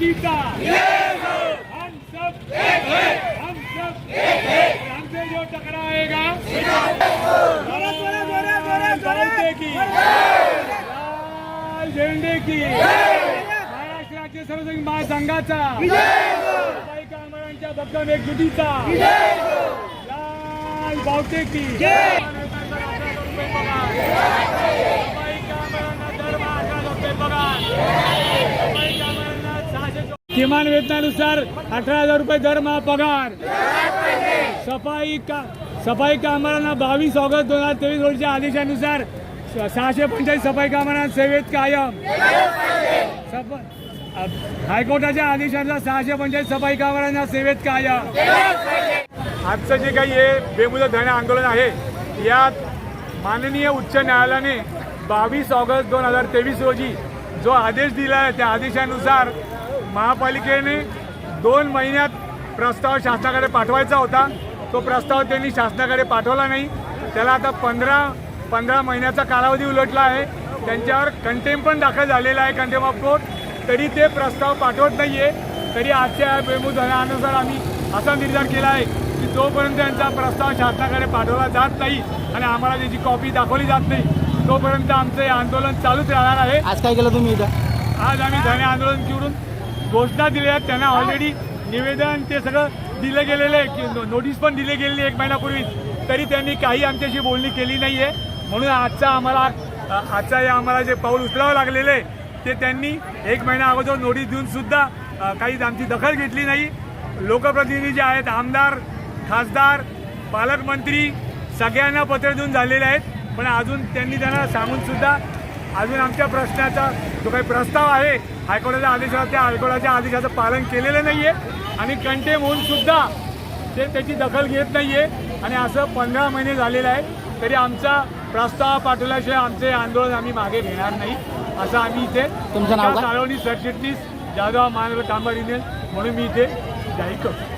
युतीचा हम सब एक है। हम सब एक है। हमसे जो टकराएगा झंडे की। लाल झेंडे की। महाराष्ट्र राज्य सर्वसंघ महासंघाचा। कामगारांच्या भक्कम एकजुटीचा लाल बावटे की। किमान वेतनानुसार अठरा हजार रुपये दरमहा पगार. सफाई का सफाई कामगारांना बावीस ऑगस्ट दोन हजार तेवीस रोजीच्या आदेशानुसार स- सहाशे पंचाळीस सफाई कामगारांना सेवेत कायम. सफ- हायकोर्टाच्या आदेशानुसार सहाशे पंचाळीस सफाई कामगारांना सेवेत कायम. आजचं जे काही हे बेमुदत धरणे आंदोलन आहे यात माननीय उच्च न्यायालयाने बावीस ऑगस्ट दोन हजार तेवीस रोजी जो आदेश दिला आहे त्या आदेशानुसार महापालिकेने दोन महिन्यात प्रस्ताव शासनाकडे पाठवायचा होता. तो प्रस्ताव त्यांनी शासनाकडे पाठवला नाही. त्याला आता पंधरा पंधरा महिन्याचा कालावधी उलटला आहे. त्यांच्यावर कंटेम पण दाखल झालेला आहे कंटेम ऑफ कोर्ट तरी ते प्रस्ताव पाठवत नाही आहे तरी आजच्या बेमुदनानुसार आम्ही असा निर्धार केला आहे की जोपर्यंत त्यांचा प्रस्ताव शासनाकडे पाठवला जात नाही आणि आम्हाला त्याची कॉपी दाखवली जात नाही तोपर्यंत आमचं हे आंदोलन चालूच राहणार आहे. आज काय केलं तुम्ही इथं? आज आम्ही धरणे आंदोलन चिडून घोषणा दिल्या आहेत. त्यांना ऑलरेडी निवेदन ते सगळं दिलं गेलेलं आहे. की नोटीस पण दिली गेलेली एक महिन्यापूर्वीच तरी त्यांनी काही आमच्याशी बोलणी केली नाही आहे म्हणून आजचा आम्हाला आजचा हे आम्हाला जे पाऊल उचलावं लागलेलं आहे ते त्यांनी एक महिना अगोदर नोटीस देऊन सुद्धा काही आमची दखल घेतली नाही. लोकप्रतिनिधी जे आहेत आमदार खासदार पालकमंत्री सगळ्यांना पत्र देऊन झालेले आहेत. पण अजून त्यांनी त्यांना सांगून सुद्धा अजून आमच्या प्रश्नाचा जो काही प्रस्ताव आहे हायकोर्टाच्या आदेशाला त्या हायकोर्टाच्या आदेशाचं पालन केलेलं नाही आहे आणि कंटेम होऊन सुद्धा ते त्याची दखल घेत नाही आहे आणि असं पंधरा महिने झालेलं आहे तरी आमचा प्रस्ताव पाठवल्याशिवाय आमचे आंदोलन आम्ही मागे घेणार नाही. असं आम्ही इथे तुमचं नाव सरचिटणीस जाधव महानगर कामगार युनियन म्हणून मी इथे जाहीर करतो.